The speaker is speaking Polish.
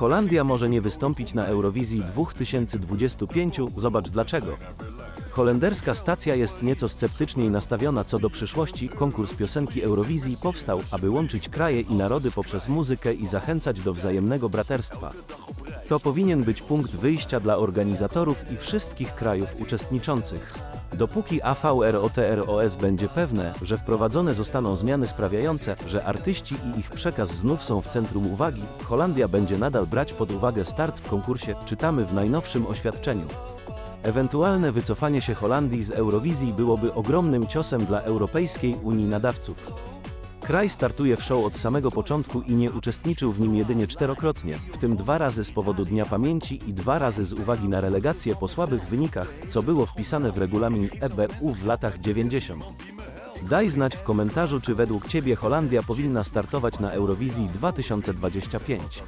Holandia może nie wystąpić na Eurowizji 2025, zobacz dlaczego. Holenderska stacja jest nieco sceptyczniej nastawiona co do przyszłości. Konkurs piosenki Eurowizji powstał, aby łączyć kraje i narody poprzez muzykę i zachęcać do wzajemnego braterstwa. To powinien być punkt wyjścia dla organizatorów i wszystkich krajów uczestniczących. Dopóki AVROTROS będzie pewne, że wprowadzone zostaną zmiany sprawiające, że artyści i ich przekaz znów są w centrum uwagi, Holandia będzie nadal brać pod uwagę start w konkursie, czytamy w najnowszym oświadczeniu. Ewentualne wycofanie się Holandii z Eurowizji byłoby ogromnym ciosem dla Europejskiej Unii Nadawców. Kraj startuje w show od samego początku i nie uczestniczył w nim jedynie czterokrotnie, w tym dwa razy z powodu Dnia Pamięci i dwa razy z uwagi na relegację po słabych wynikach, co było wpisane w regulamin EBU w latach 90. Daj znać w komentarzu, czy według Ciebie Holandia powinna startować na Eurowizji 2025.